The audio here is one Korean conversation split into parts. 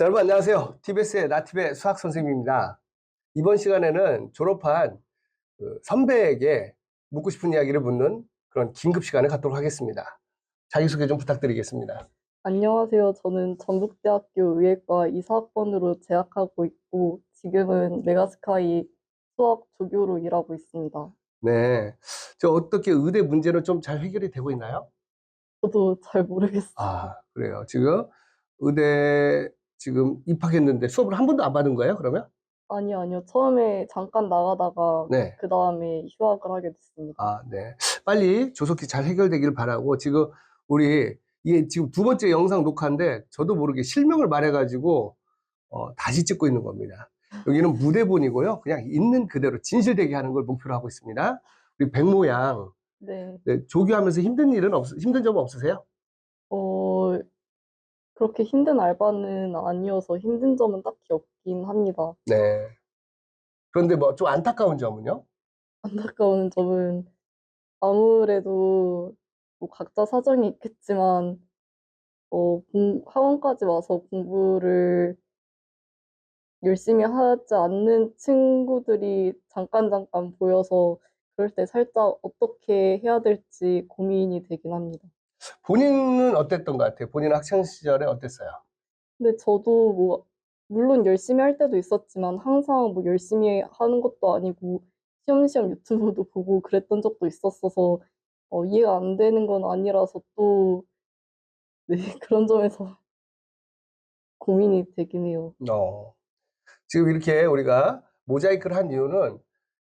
자, 여러분 안녕하세요. TBS의 나티베 수학 선생님입니다. 이번 시간에는 졸업한 그 선배에게 묻고 싶은 이야기를 묻는 그런 긴급 시간을 갖도록 하겠습니다. 자기소개 좀 부탁드리겠습니다. 안녕하세요. 저는 전북대학교 의예과 이사학번으로 재학하고 있고, 지금은 메가스카이 수학 조교로 일하고 있습니다. 네. 저 어떻게 의대 문제는 좀 잘 해결이 되고 있나요? 저도 잘 모르겠어요. 아, 그래요. 지금 의대 지금 입학했는데 수업을 한 번도 안 받은 거예요, 그러면? 아니요, 아니요. 처음에 잠깐 나가다가, 네. 그 다음에 휴학을 하게 됐습니다. 아, 네. 빨리 조속히 잘 해결되길 바라고 지금 우리 이게 지금 두 번째 영상 녹화인데 저도 모르게 실명을 말해가지고 어, 다시 찍고 있는 겁니다. 여기는 무대본이고요. 그냥 있는 그대로 진실되게 하는 걸 목표로 하고 있습니다. 우리 백모양 네. 네, 조교하면서 힘든 일은 없, 힘든 점은 없으세요? 어, 그렇게 힘든 알바는 아니어서 힘든 점은 딱히 없긴 합니다. 네. 그런데 뭐 좀 안타까운 점은요? 안타까운 점은 아무래도 뭐 각자 사정이 있겠지만, 어, 공, 학원까지 와서 공부를 열심히 하지 않는 친구들이 잠깐 잠깐 보여서 그럴 때 살짝 어떻게 해야 될지 고민이 되긴 합니다. 본인은 어땠던 것 같아요? 본인 학창 시절에 어땠어요? 근데 저도 뭐, 물론 열심히 할 때도 있었지만 항상 뭐 열심히 하는 것도 아니고 시험시험 유튜브도 보고 그랬던 적도 있었어서 어, 이해가 안 되는 건 아니라서 또, 네, 그런 점에서 고민이 되긴 해요. 어. 지금 이렇게 우리가 모자이크를 한 이유는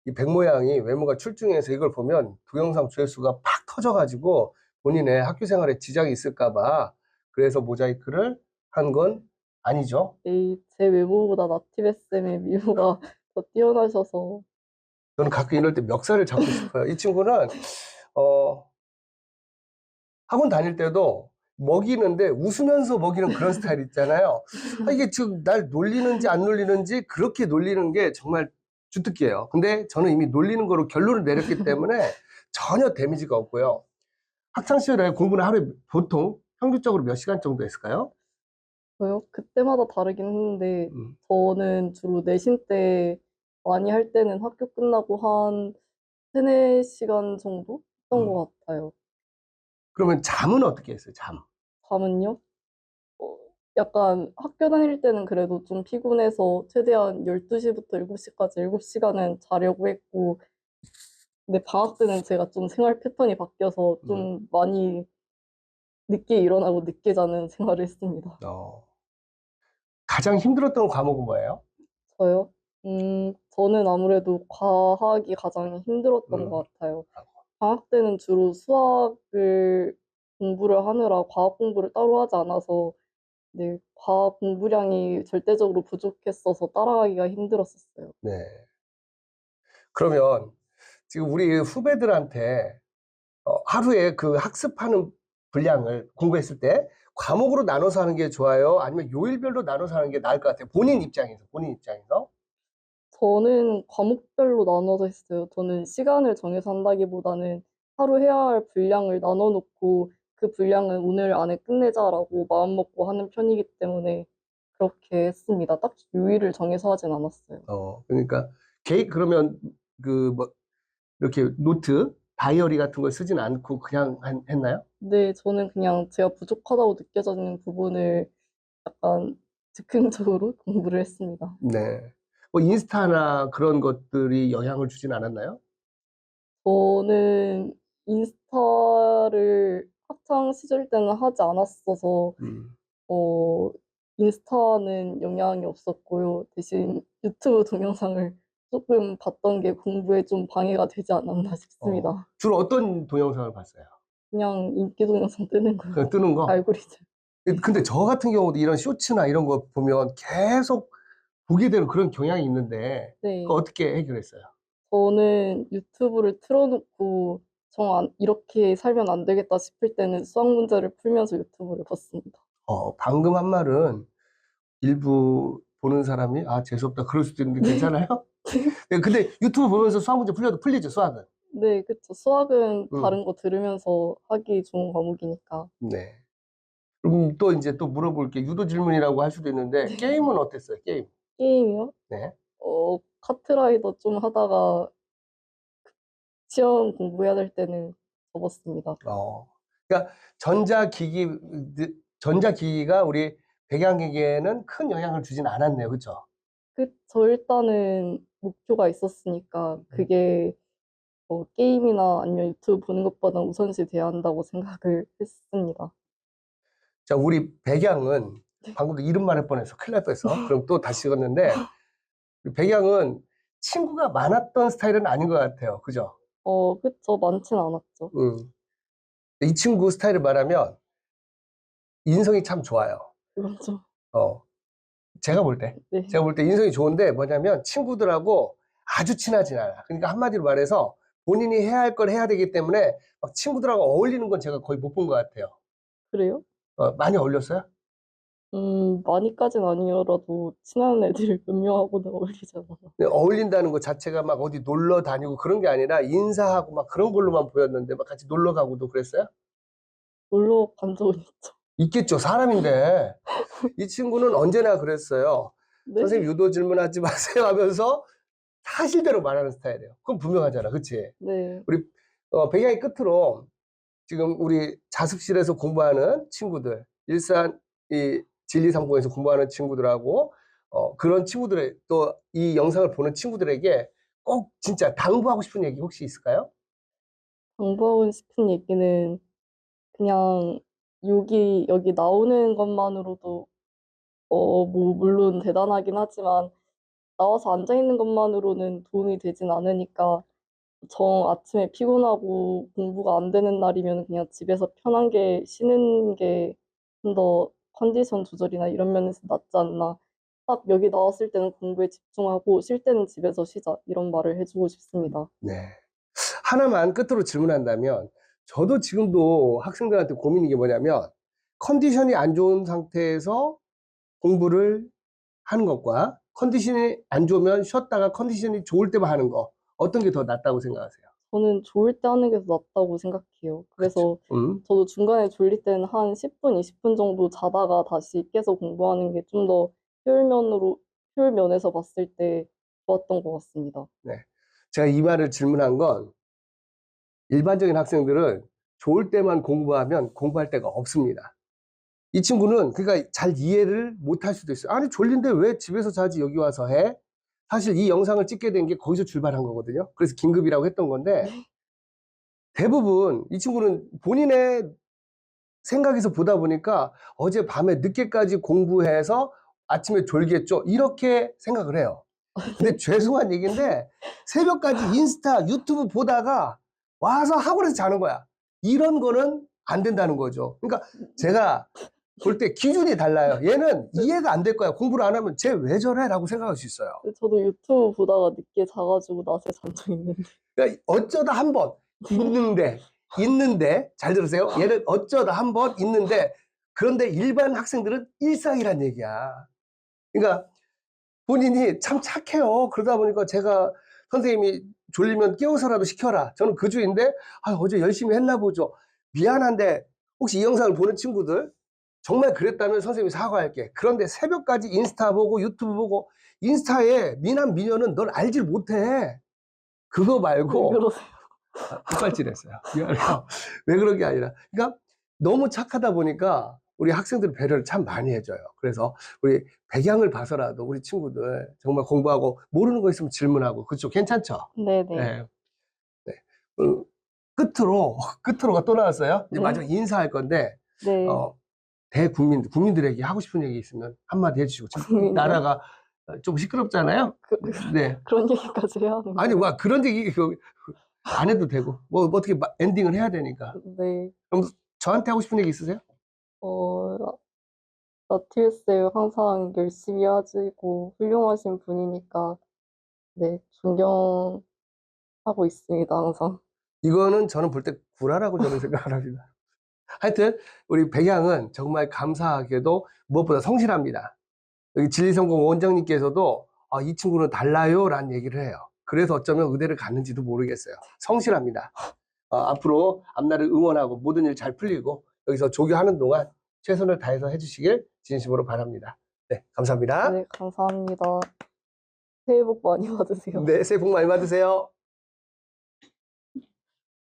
이 백 모양이 외모가 출중해서 이걸 보면 동영상 조회수가 팍 터져가지고 본인의 학교 생활에 지장이 있을까봐 그래서 모자이크를 한 건 아니죠. 에이, 제 외모보다 나티베 쌤의 미모가 더 뛰어나셔서 저는 가끔 이럴 때 멱살을 잡고 싶어요. 이 친구는 어, 학원 다닐 때도 먹이는데 웃으면서 먹이는 그런 스타일 있잖아요. 아, 이게 지금 날 놀리는지 안 놀리는지 그렇게 놀리는 게 정말 주특기예요. 근데 저는 이미 놀리는 거로 결론을 내렸기 때문에 전혀 데미지가 없고요. 학창 시절에 공부는 하루에 보통 평균적으로 몇 시간 정도 했을까요? 저요? 그때마다 다르긴 했는데 음, 저는 주로 내신 때 많이 할 때는 학교 끝나고 한 3, 4시간 정도 했던 음. 것 같아요. 그러면 잠은 어떻게 했어요? 잠. 잠은요? 어, 약간 학교 다닐 때는 그래도 좀 피곤해서 최대한 12시부터 7시까지 7시간은 자려고 했고, 근데 방학 때는 제가 좀 생활 패턴이 바뀌어서 좀 많이 늦게 일어나고 늦게 자는 생활을 했습니다. 어. 가장 힘들었던 과목은 뭐예요? 저요? 음, 저는 아무래도 과학이 가장 힘들었던 음. 것 같아요. 방학 때는 주로 수학을 공부를 하느라 과학 공부를 따로 하지 않아서 네, 과학 공부량이 절대적으로 부족했어서 따라가기가 힘들었었어요. 네. 그러면 지금 우리 후배들한테 어, 하루에 그 학습하는 분량을 공부했을 때 과목으로 나눠서 하는 게 좋아요? 아니면 요일별로 나눠서 하는 게 나을 것 같아요? 본인 입장에서, 본인 입장에서. 저는 과목별로 나눠서 했어요. 저는 시간을 정해서 한다기보다는 하루 해야 할 분량을 나눠 놓고 그 분량은 오늘 안에 끝내자라고 마음먹고 하는 편이기 때문에 그렇게 했습니다. 딱히 요일을 정해서 하진 않았어요. 어, 그러니까 개인 그러면 그 뭐 이렇게 노트, 다이어리 같은 걸 쓰진 않고 그냥 한- 했나요? 근데 저는 그냥 제가 부족하다고 느껴지는 부분을 약간 즉흥적으로 공부를 했습니다. 네. 뭐 인스타나 그런 것들이 영향을 주진 않았나요? 저는 인스타를 학창 시절 때는 하지 않았어서 음. 어, 인스타는 영향이 없었고요. 대신 유튜브 동영상을 조금 봤던 게 공부에 좀 방해가 되지 않았나 싶습니다. 주로 어떤 동영상을 봤어요? 그냥 인기 동영상 뜨는 거, 그냥 뜨는 거? 알고리즘. 근데 저 같은 경우도 이런 쇼츠나 이런 거 보면 계속 보게 되는 그런 경향이 있는데 네. 어떻게 해결했어요? 저는 유튜브를 틀어놓고 정 안, 이렇게 살면 안 되겠다 싶을 때는 수학 문제를 풀면서 유튜브를 봤습니다. 어, 방금 한 말은 일부 보는 사람이 아 재수없다 그럴 수도 있는데 괜찮아요? 네, 근데 유튜브 보면서 수학 문제 풀려도 풀리죠 수학은. 네, 그쵸. 수학은 음. 다른 거 들으면서 하기 좋은 과목이니까. 네. 그럼 또 이제 또 물어볼 게. 유도 질문이라고 할 수도 있는데 게임은 어땠어요? 게임. 게임이요? 네. 어, 카트라이더 좀 하다가 시험 공부해야 될 때는 접었습니다. 어. 그러니까 전자기기 전자기기가 우리 백양기기에는 큰 영향을 주진 않았네요. 그렇죠? 그, 저 일단은 목표가 있었으니까 그게 뭐 게임이나 아니면 유튜브 보는 것보다 우선시 돼야 한다고 생각을 했습니다. 자, 우리 백양은 방금도 이름 말할 뻔했어. 큰일 날 뻔했어. 그럼 또 다시 읽었는데 우리 백양은 친구가 많았던 스타일은 아닌 것 같아요. 그죠? 어, 그쵸. 많진 않았죠. 음. 이 친구 스타일을 말하면 인성이 참 좋아요. 좀, 어. 제가 볼 때. 네. 제가 볼 때 인성이 좋은데 뭐냐면 친구들하고 아주 친하진 않아. 그러니까 한마디로 말해서 본인이 해야 할 걸 해야 되기 때문에 막 친구들하고 어울리는 건 제가 거의 못 본 것 같아요. 그래요? 어, 많이 어울렸어요? 음, 많이까진 아니어도 친한 애들 몇 명하고는 어울리잖아. 근데 어울린다는 것 자체가 막 어디 놀러 다니고 그런 게 아니라 인사하고 막 그런 걸로만 보였는데 막 같이 놀러 가고도 그랬어요? 놀러 간 적은 있죠. 있겠죠. 사람인데. 이 친구는 언제나 그랬어요. 네. 선생님 유도 질문하지 마세요 하면서 사실대로 말하는 스타일이에요. 그건 분명하잖아. 그치? 네. 어, 배경의 끝으로 지금 우리 자습실에서 공부하는 친구들, 일산 이 진리상공에서 공부하는 친구들하고 어, 그런 친구들의 또 이 영상을 보는 친구들에게 꼭 진짜 당부하고 싶은 얘기 혹시 있을까요? 당부하고 싶은 얘기는 그냥 여기, 여기 나오는 것만으로도, 어, 뭐, 물론 대단하긴 하지만 나와서 앉아 있는 것만으로는 도움이 되진 않으니까 정 아침에 피곤하고 공부가 안 되는 날이면 그냥 집에서 편하게 쉬는 게 좀 더 컨디션 조절이나 이런 면에서 낫지 않나. 딱 여기 나왔을 때는 공부에 집중하고 쉴 때는 집에서 쉬자. 이런 말을 해주고 싶습니다. 네. 하나만 끝으로 질문한다면 저도 지금도 학생들한테 고민인 게 뭐냐면 컨디션이 안 좋은 상태에서 공부를 하는 것과 컨디션이 안 좋으면 쉬었다가 컨디션이 좋을 때만 하는 거 어떤 게 더 낫다고 생각하세요? 저는 좋을 때 하는 게 더 낫다고 생각해요. 그래서 음, 저도 중간에 졸릴 때는 한 10분, 20분 정도 자다가 다시 깨서 공부하는 게 좀 더 효율면으로, 효율면에서 봤을 때 좋았던 것 같습니다. 제가 이 말을 질문한 건 일반적인 학생들은 좋을 때만 공부하면 공부할 데가 없습니다. 이 친구는 그러니까 잘 이해를 못할 수도 있어요. 아니 졸린데 왜 집에서 자지 여기 와서 해? 사실 이 영상을 찍게 된 게 거기서 출발한 거거든요. 그래서 긴급이라고 했던 건데 대부분 이 친구는 본인의 생각에서 보다 보니까 어제 밤에 늦게까지 공부해서 아침에 졸겠죠. 이렇게 생각을 해요. 근데 죄송한 얘기인데 새벽까지 인스타, 유튜브 보다가 와서 학원에서 자는 거야. 이런 거는 안 된다는 거죠. 그러니까 제가 볼 때 기준이 달라요. 얘는 이해가 안 될 거야. 공부를 안 하면 쟤 왜 저래? 라고 생각할 수 있어요. 저도 유튜브 보다가 늦게 자가지고 낮에 잔적 있는데. 그러니까 어쩌다 한 번 있는데 있는데 잘 들으세요. 얘는 어쩌다 한 번 있는데 그런데 일반 학생들은 일상이란 얘기야. 그러니까 본인이 참 착해요. 그러다 보니까 제가 선생님이 졸리면 깨워서라도 시켜라. 저는 그 주인데 아, 어제 열심히 했나 보죠. 미안한데 혹시 이 영상을 보는 친구들 정말 그랬다면 선생님이 사과할게. 그런데 새벽까지 인스타 보고 유튜브 보고 인스타에 미남 미녀는 널 알질 못해. 그거 말고 왜 그러세요? 급발진했어요. 미안해요. 왜 그런 게 아니라. 그러니까 너무 착하다 보니까 우리 학생들 배려를 참 많이 해줘요. 그래서 우리 백양을 봐서라도 우리 친구들 정말 공부하고 모르는 거 있으면 질문하고 그렇죠. 괜찮죠? 네네. 네. 네. 음, 끝으로 끝으로가 또 나왔어요. 이제 네. 마지막 인사할 건데 네. 어, 대국민 국민들에게 하고 싶은 얘기 있으면 한마디 해주시고 국민들? 나라가 좀 시끄럽잖아요. 그, 네. 그런 얘기까지 해야 하는 아니? 와 그런 얘기 그, 안 해도 되고 뭐 어떻게 마- 엔딩을 해야 되니까 네. 저한테 하고 싶은 얘기 있으세요? 어, 나티우스 항상 열심히 하시고 훌륭하신 분이니까, 네, 존경하고 있습니다, 항상. 이거는 저는 볼 때 구라라고 저는 생각을 합니다. 하여튼 우리 백양은 정말 감사하게도 무엇보다 성실합니다. 여기 진리성공 원장님께서도 아, 이 친구는 달라요 라는 얘기를 해요. 그래서 어쩌면 의대를 갔는지도 모르겠어요. 성실합니다. 어, 앞으로 앞날을 응원하고 모든 일 잘 풀리고 여기서 조교하는 동안 최선을 다해서 해주시길 진심으로 바랍니다. 네, 감사합니다. 네, 감사합니다. 새해 복 많이 받으세요. 네, 새해 복 많이 받으세요.